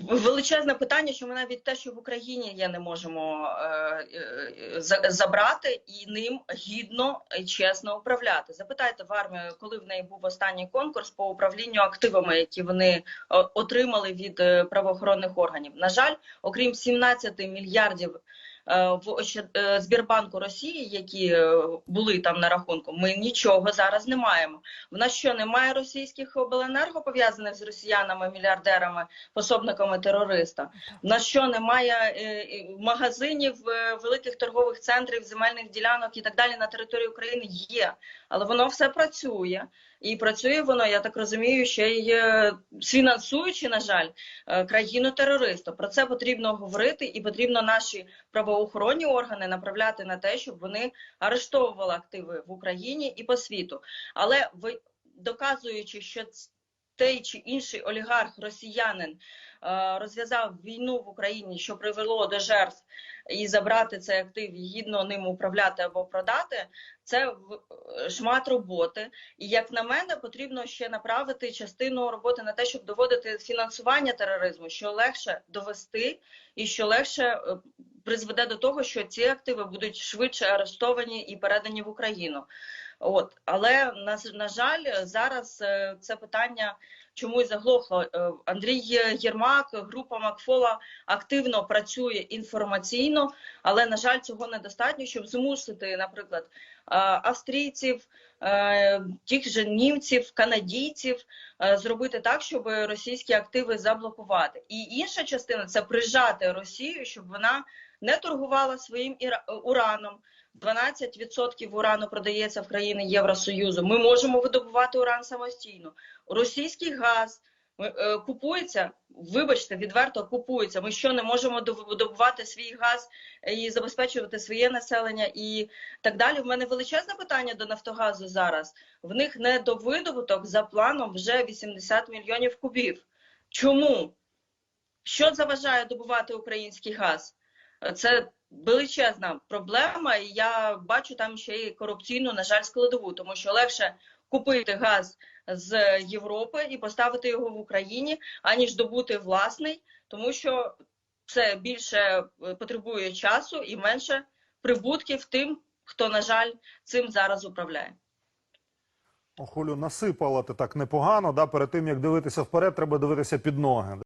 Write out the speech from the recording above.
величезне питання, що ми навіть те, що в Україні є, не можемо е, е, забрати і ним гідно і чесно управляти. Запитайте в армію, коли в неї був останній конкурс по управлінню активами, які вони е, отримали від правоохоронних органів. На жаль, окрім 17 мільярдів. Е, В Ощад- е, Збірбанку Росії, які е, були там на рахунку, ми нічого зараз не маємо. В нас що немає російських обленерго пов'язаних з росіянами, мільярдерами, пособниками терориста. В нас що немає магазинів, великих торгових центрів, земельних ділянок і так далі на території України є, але воно все працює. І працює воно, я так розумію, ще й е, фінансуючи, на жаль, е, країну терориста. Про це потрібно говорити, і потрібно наші правоохоронні органи направляти на те, щоб вони арештовували активи в Україні і по світу. Але ви доказуючи, що той чи інший олігарх, росіянин е, розв'язав війну в Україні, що привело до жертв, і забрати цей актив гідно ним управляти або продати, це в- е, шмат роботи. І як на мене, потрібно ще направити частину роботи на те, щоб доводити фінансування тероризму, що легше довести і що легше е, призведе до того, що ці активи будуть швидше арештовані і передані в Україну. От, але на, на жаль, зараз е, це питання чому і заглохло. Е, Андрій Єрмак, група Макфола активно працює інформаційно, але на жаль, цього недостатньо, щоб змусити, наприклад, австрійців, тих же німців, канадійців зробити так, щоб російські активи заблокувати. І інша частина це прижати Росію, щоб вона не торгувала своїм ураном. 12% урану продається в країни Євросоюзу. Ми можемо видобувати уран самостійно. Російський газ купується, вибачте, відверто купується. Ми що не можемо видобувати свій газ і забезпечувати своє населення і так далі. В мене величезне питання до Нафтогазу зараз. В них недовидобуток за планом вже 80 мільйонів кубів. Чому? Що заважає добувати український газ? Це величезна проблема, і я бачу там ще й корупційну, на жаль, складову, тому що легше купити газ з Європи і поставити його в Україні, аніж добути власний, тому що це більше е, потребує часу і менше прибутків тим, хто, на жаль, цим зараз управляє. Охолю, насипала ти так непогано. Да? Перед тим як дивитися вперед, треба дивитися під ноги.